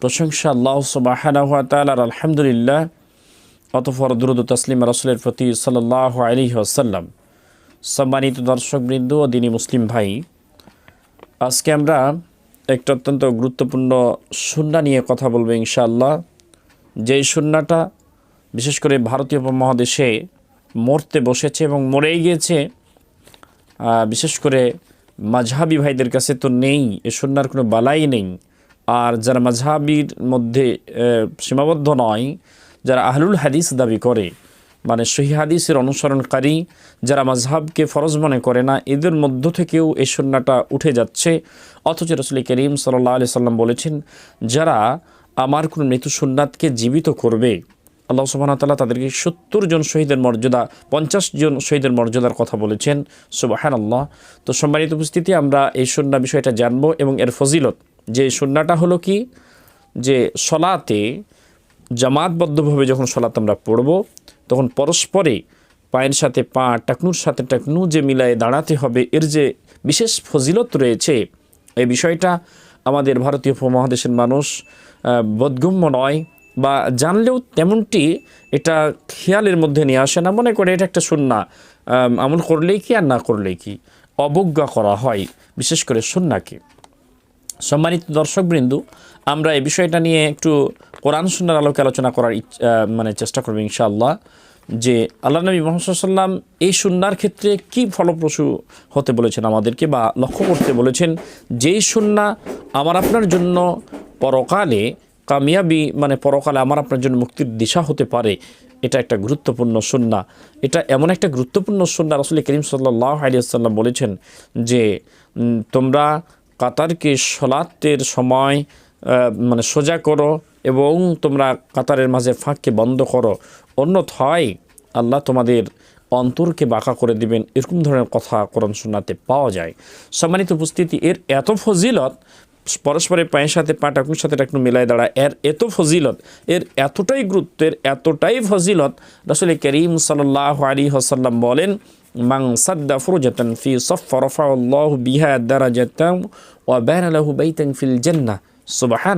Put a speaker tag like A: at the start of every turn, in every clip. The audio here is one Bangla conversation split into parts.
A: প্রশংসা আল্লাহ আলহামদুলিল্লাহ অতফর দুরুদ তসলিম রসুলের প্রতি সাল্লাহ আলী আসাল্লাম সম্মানিত দর্শকবৃন্দ ও দিনী মুসলিম ভাই, আজকে আমরা একটা অত্যন্ত গুরুত্বপূর্ণ সুন্না নিয়ে কথা বলব ইনশাআল্লাহ। যেই সুন্নাটা বিশেষ করে ভারতীয় উপমহাদেশে মরতে বসেছে এবং মরেই গিয়েছে বিশেষ করে মাঝহাবি ভাইদের কাছে তো নেই, এ সুন্নার কোনো বালাই নেই। আর যারা মাঝহাবির মধ্যে সীমাবদ্ধ নয়, যারা আহলুল হাদিস দাবি করে মানে সহি হাদিসের অনুসরণকারী, যারা মাঝহাবকে ফরজ মনে করে না, এদের মধ্য থেকেও এই সন্নাটা উঠে যাচ্ছে। অথচ রসুল করিম সাল্লাহ আলি সাল্লাম বলেছেন, যারা আমার কোনো মৃত্যু সুন্নাতকে জীবিত করবে আল্লাহ সুবাহতাল্লাহ তাদেরকে সত্তর জন শহীদের মর্যাদা, পঞ্চাশ জন শহীদের মর্যাদার কথা বলেছেন। সুবাহান আল্লাহ তো সম্মানিত উপস্থিতি, আমরা এই সন্না বিষয়টা জানব এবং এর ফজিলত, যে সন্নাটা হলো কি? যে সলাতে জামাতবদ্ধভাবে যখন সলাত আমরা পড়ব, তখন পরস্পরে পায়ের সাথে পা টাকনুর সাথে টাকনু যে মিলায়ে দাঁড়াতে হবে, এর যে বিশেষ ফজিলত রয়েছে, এই বিষয়টা আমাদের ভারতীয় উপমহাদেশের মানুষ বোধগম্য নয়। বা জানলেও তেমনটি এটা খেয়ালের মধ্যে নিয়ে আসে না। মনে করে এটা একটা সুন্না আম, আমল করলেই কি আর না করলেই কি? অবজ্ঞা করা হয় বিশেষ করে সুন্নাকে। সম্মানিত দর্শকবৃন্দ আমরা এই বিষয়টা নিয়ে একটু কোরআন সুন্নার আলোকে আলোচনা করার মানে চেষ্টা করব ইনশাআল্লাহ যে আল্লাহ নবী মোহাম্মদ সাল্লাম এই সুন্নার ক্ষেত্রে কি ফলপ্রসূ হতে বলেছেন আমাদেরকে বা লক্ষ্য করতে বলেছেন? যেই সুন্না আমার আপনার জন্য পরকালে কামিয়াবি মানে পরকালে আমার আপনার জন্য মুক্তির দিশা হতে পারে। এটা একটা গুরুত্বপূর্ণ সুন্না এটা এমন একটা গুরুত্বপূর্ণ সুন্না রসুল করিম সাল্লাহ আলিয়াল্লাম বলেছেন যে তোমরা কাতারকে সলাতের সময় মানে সোজা করো এবং তোমরা কাতারের মাঝে ফাঁককে বন্ধ করো। অন্যথায় আল্লাহ তোমাদের অন্তরকে বাঁকা করে দিবেন। এরকম ধরনের কথা কোরআন শোনাতে পাওয়া যায়। সম্মানিত উপস্থিতি, এর এত ফজিলত পরস্পরের পায়ের সাথে পা টাকুর সাথে টাকুর মিলায় দাঁড়ায়। এর এত ফজিলত, এর এতটাই গুরুত্বের, এতটাই ফজিলত রসুল করিম সাল্লাহ আলী হাসাল্লাম বলেন মাং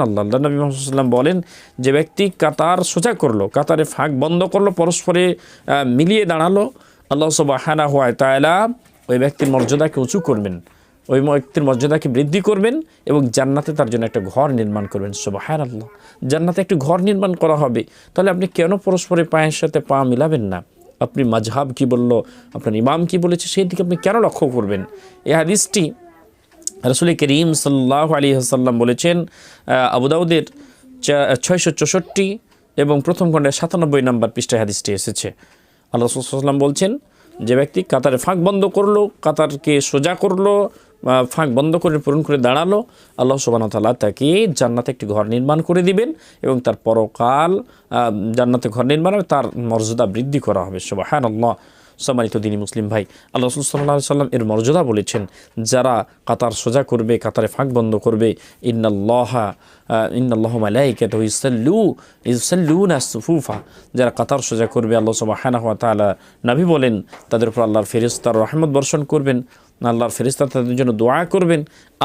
A: আল্লাহ বলেন, যে ব্যক্তি কাতার সোজা করল, কাতারে ফাঁক বন্ধ করল, পরস্পরে মিলিয়ে দাঁড়াল, আল্লাহ সুবাহানা হওয়া তাইলা ওই ব্যক্তির মর্যাদাকে উঁচু করবেন। ওই ব্যক্তির মর্যাদাকে বৃদ্ধি করবেন এবং জান্নাতে তার জন্য একটা ঘর নির্মাণ করবেন। সুবাহান আল্লাহ জান্নাতে একটি ঘর নির্মাণ করা হবে। তাহলে আপনি কেন পরস্পরের পায়ের সাথে পা মিলাবেন না? আপনি মাঝহাব কি বলল? আপনার ইমাম কি বলেছে? সেই দিকে আপনি কেন লক্ষ্য করবেন? এই হাদিসটি রসুল করিম সাল্লাহ আলী হাসাল্লাম বলেছেন আহ, আবু দাউদের ছয়শো চৌষট্টি এবং প্রথম খণ্ডে সাতানব্বই নম্বর পৃষ্ঠায় হাদিসটি এসেছে। আল্লাহ রসুলাম বলছেন যে ব্যক্তি কাতারে ফাঁক বন্ধ করল কাতারকে সোজা করল ফাঁক বন্ধ করে, পূরণ করে দাঁড়াল। আল্লাহ সুবান তাল্লাহ তাকে জান্নাতে একটি ঘর নির্মাণ করে দিবেন এবং তার পরকাল জান্নাতে ঘর নির্মাণ হবে, তার মর্যাদা বৃদ্ধি করা হবে। সুবাহ হ্যাঁ আল্লাহ সম্মানিত দিনী মুসলিম ভাই, আল্লাহ রসুল সাল্লাহ সাল্লাম এর মর্যাদা বলেছেন, যারা কাতার সোজা করবে, কাতারে ফাঁক বন্ধ করবে, ইন্নাল্লাহা ইন্নাল্লাহ যারা কাতার সোজা করবে, আল্লাহ সুবহানাহু ওয়া তাআলা নবী বলেন, তাদের উপর আল্লাহর ফেরেশতার রহমত বর্ষণ করবেন। আল্লাহর ফেরেশতা তাদের জন্য দোয়া করবেন।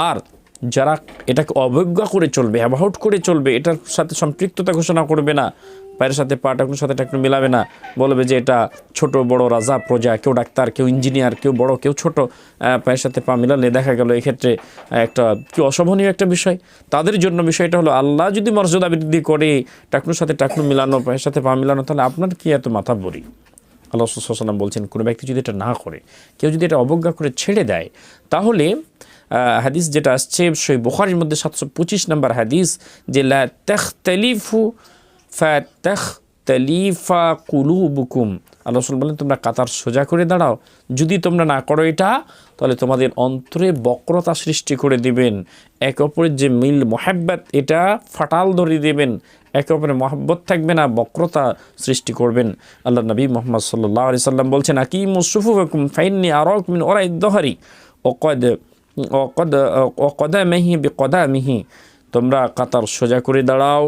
A: আর যারা এটাকে অবজ্ঞা করে চলবে, অ্যাবাউট করে চলবে, এটার সাথে সম্পৃক্ততা ঘোষণা করবে না, পায়ের সাথে, পা টাকুর সাথে টাকুর মিলাবে না, বলবে যে এটা ছোট, বড় রাজা, প্রজা, কেউ ডাক্তার, কেউ ইঞ্জিনিয়ার, কেউ বড়, কেউ ছোট পায়ের সাথে পা মিলালে দেখা গেল এক্ষেত্রে একটা কি অশোভনীয় একটা বিষয়। তাদের জন্য বিষয়টা হলো, আল্লাহ যদি মর্যাদা বৃদ্ধি করে, টাকুর সাথে টাকুর মিলানো, পায়ের সাথে পা মিলানো, তাহলে আপনার কি এত মাথা বড়ি? আল্লাহ সাল্লাম বলছেন, কোনো ব্যক্তি যদি এটা না করে, কেউ যদি এটা অবজ্ঞা করে ছেড়ে দেয়, তাহলে হাদিস যেটা আসছে, সেই বুখারির মধ্যে সাতশো পঁচিশ নম্বর হাদিস যে লা তেখতালিফু ফা তেখতালিফা কুলুবুকুম। আল্লাহ রসুল বলেন, তোমরা কাতার সোজা করে দাঁড়াও, যদি তোমরা না করো এটা, তাহলে তোমাদের অন্তরে বক্রতা সৃষ্টি করে দিবেন, একে অপরের যে মিল, মোহাব্বত, এটা ফাটাল ধরিয়ে দেবেন একে অপরের মহব্বত থাকবে না, বক্রতা সৃষ্টি করবেন। আল্লাহ নবী মোহাম্মদ সাল্লাহ আলি সাল্লাম বলছেন আকি মুসুফু আরক মিন ওরাই দহরি ওকদ ওকদ ওকদা মেহি কদা মিহি তোমরা কাতার সোজা করে দাঁড়াও,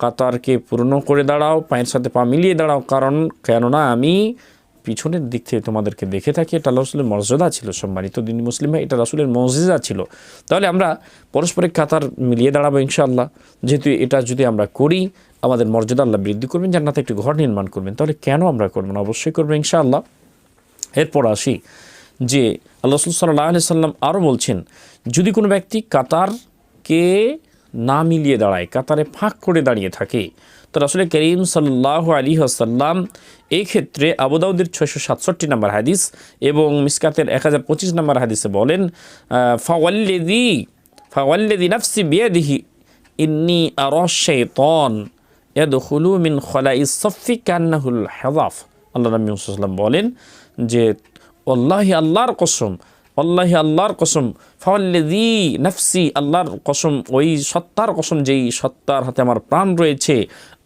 A: কাতারকে পূর্ণ করে দাঁড়াও, পায়ের সাথে পা মিলিয়ে দাঁড়াও। কারণ, কেননা আমি পিছনের দিক থেকে তোমাদেরকে দেখে থাকি, এটা রসুলের মর্যাদা ছিল, সম্মানিত দিন মুসলিম ভাই এটা রসুলের মর্যাদা ছিল। তাহলে আমরা পরস্পরের কাতার মিলিয়ে দাঁড়াবো ইনশাআল্লাহ। যেহেতু এটা যদি আমরা করি, আমাদের মর্যাদা আল্লাহ বৃদ্ধি করবেন, জান্নাতে একটি ঘর নির্মাণ করবেন। তাহলে কেন আমরা করব না? অবশ্যই করব ইনশাআল্লাহ। এরপর আসি যে আল্লাহ রসুল সাল্লাহ আলি সাল্লাম আরও বলছেন, যদি কোনো ব্যক্তি কাতারকে না মিলিয়ে দাঁড়ায়, কাতারে ফাঁক করে দাঁড়িয়ে থাকে তো আসলে করিম সাল্লাহ আলী আসাল্লাম এই ক্ষেত্রে আবুদাউদের ছয়শো সাতষট্টি নম্বর হাদিস এবং মিসকাতের এক হাজার পঁচিশ নম্বর হাদিসে বলেন ফাওয়াল্লেদি ফাওয়াল্লেদি নাফসি বিয়াদিহি ইন্নি আর শেতন ইয়াদখুলু মিন খলা ইসফি কান্নাহুল হেদাফ আল্লাহ নবী সাল্লাম বলেন যে, আল্লাহি আল্লাহর কসম, আল্লাহি আল্লাহর কসম ফাওয়াল্লেদি নফসি আল্লাহর কসম, ওই সত্তার কসম যেই সত্তার হাতে আমার প্রাণ রয়েছে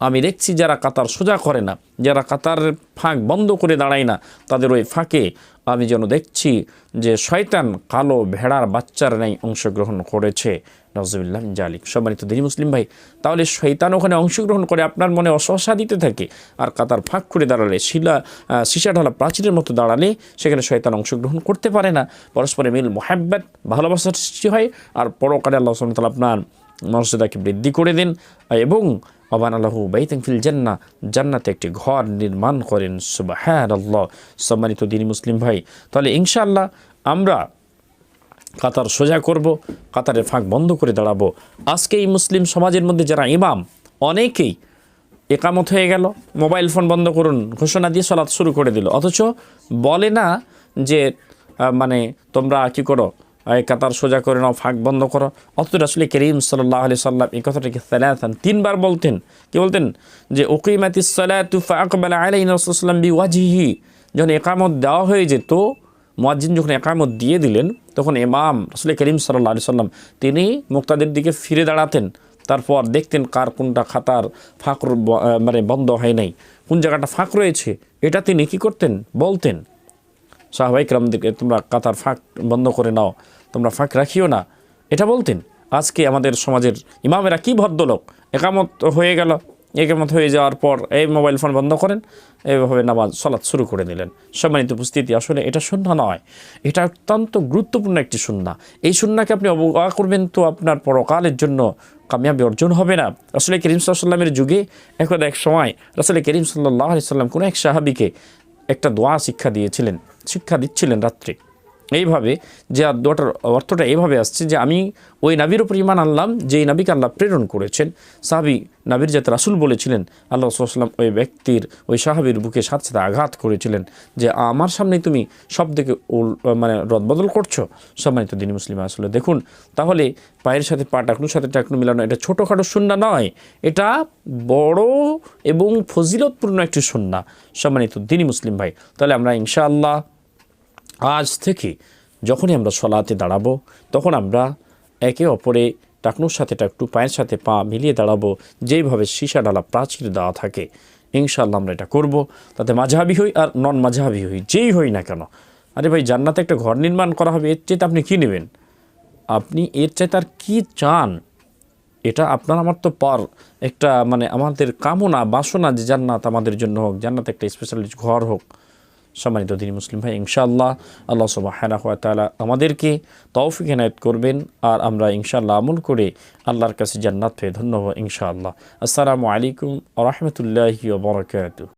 A: আমি দেখছি যারা কাতার সোজা করে না, যারা কাতার ফাঁক বন্ধ করে দাঁড়ায় না, তাদের ওই ফাঁকে আমি যেন দেখছি যে শয়তান কালো ভেড়ার বাচ্চার নেই অংশগ্রহণ করেছে। নজরুল্লাহ জালিক। সম্মানিত দিনী মুসলিম ভাই, তাহলে শৈতান ওখানে অংশগ্রহণ করে আপনার মনে অসহসা দিতে থাকে? আর কাতার ফাঁক করে দাঁড়ালে, শিলা সীসা ঢালা প্রাচীরের মতো দাঁড়ালে সেখানে শয়তান অংশগ্রহণ করতে পারে না। পরস্পরে মিল, মোহাব্বত, ভালোবাসার সৃষ্টি হয়। আর পরকালে আল্লাহ সাল্লাম আপনার মর্যাদাকে বৃদ্ধি করে দেন। এবং আবান আল্লাহু বাইতেন ফিল জান্না জান্নাতে একটি ঘর নির্মাণ করেন। সুবাহ আল্লাহ সম্মানিত দিনী মুসলিম ভাই, তাহলে ইনশাআল্লাহ আমরা কাতার সোজা করব, কাতারের ফাঁক বন্ধ করে দাঁড়াবো। আজকে এই মুসলিম সমাজের মধ্যে যারা ইমাম, অনেকেই একামত হয়ে গেল, মোবাইল ফোন বন্ধ করুন, ঘোষণা দিয়ে সলাৎ শুরু করে দিল। অথচ বলে না যে মানে তোমরা কি করো কাতার সোজা করে নাও, ফাঁক বন্ধ করো। অথচ আসলে করিম সাল্লাহ আলি সাল্লাম এই কথাটাকে সালাতান তিনবার বলতেন। কি বলতেন? যে ওকিমাতি সালাতু ফাকবাল আলাইন রসুলাম বি ওয়াজিহি যখন একামত দেওয়া হয়ে যেত, মুয়াজ্জিন যখন একামত দিয়ে দিলেন, তখন ইমাম রসুল করিম সাল্লাহ আলি সাল্লাম তিনি মুক্তাদের দিকে ফিরে দাঁড়াতেন। তারপর দেখতেন কার কোনটা খাতার ফাঁক মানে বন্ধ হয় নাই। কোন জায়গাটা ফাঁক রয়েছে, এটা তিনি কী করতেন? বলতেন সাহবাইক রামদেরকে তোমরা কাতার ফাঁক বন্ধ করে নাও, তোমরা ফাঁক রাখিও না। এটা বলতেন, আজকে আমাদের সমাজের ইমামেরা কি ভদ্রলোক? একামত হয়ে গেল। একামত হয়ে যাওয়ার পর এই মোবাইল ফোন বন্ধ করেন এইভাবে নামাজ সলাৎ শুরু করে দিলেন। সম্মানিত উপস্থিতি, আসলে এটা সুন্না নয়, এটা অত্যন্ত গুরুত্বপূর্ণ একটি সুন্না। এই সুন্নাকে আপনি অবজ্ঞা করবেন তো আপনার পরকালের জন্য কামিয়াবি অর্জন হবে না। আসলে করিম সাল্লামের যুগে এখন এক সময় আসলে করিম সাল্লাহ সাল্লাম কোনো এক সাহাবিকে একটা দোয়া শিক্ষা দিয়েছিলেন। শিক্ষা দিচ্ছিলেন রাত্রে। এইভাবে যে দোয়াটার অর্থটা এইভাবে আসছে যে আমি ওই নাবির উপর ইমান আনলাম, যেই নাবিকে আল্লাহ প্রেরণ করেছেন। সাহাবি নাবির যাতে রাসুল বলেছিলেন, আল্লাহ সাল্লাম ওই ব্যক্তির ওই সাহাবির বুকে সাথে সাথে আঘাত করেছিলেন যে, আমার সামনেই তুমি সব দিকে মানে রদবদল করছ? সম্মানিত দিনী মুসলিম, আসলে দেখুন, তাহলে পায়ের সাথে পা টাকনুর সাথে টাকনু মিলানো এটা ছোটোখাটো শূন্য নয়। এটা বড় এবং ফজিলতপূর্ণ একটি সন্না। সম্মানিত দিনী মুসলিম ভাই, তাহলে আমরা ইনশাআল্লাহ আজ থেকে যখনই আমরা সলাতে দাঁড়াবো, তখন আমরা একে অপরে টাকনুর সাথে টাকটু পায়ের সাথে পা মিলিয়ে দাঁড়াবো, যেইভাবে সীসা ডালা প্রাচীর দেওয়া থাকে। ইনশাআল্লাহ আমরা এটা করব। তাতে মাঝহাবি হই আর নন মাঝহাবি হই, যেই হই না কেন। আরে ভাই, জান্নাতে একটা ঘর নির্মাণ করা হবে, এর চাইতে আপনি কী নেবেন? আপনি এর চাইতে আর কী চান? এটা আপনার আমার তো পর। একটা মানে আমাদের কামনা, বাসনা যে জান্নাত আমাদের জন্য হোক, জান্নাত একটা স্পেশালিস্ট ঘর হোক সম্মানিত দিনী মুসলিম ভাই, ইনশাআল্লাহ আল্লাহ সুবাহানা হাত তালা আমাদেরকে তৌফিক হেনায়ত করবেন আর আমরা ইনশাআল্লাহ আমল করে আল্লাহর কাছে জান্নাত পেয়ে ধন্যবাদ ইনশাআল্লাহ। আসসালামু আলাইকুম আ রহমতুল্লাহি বরকাত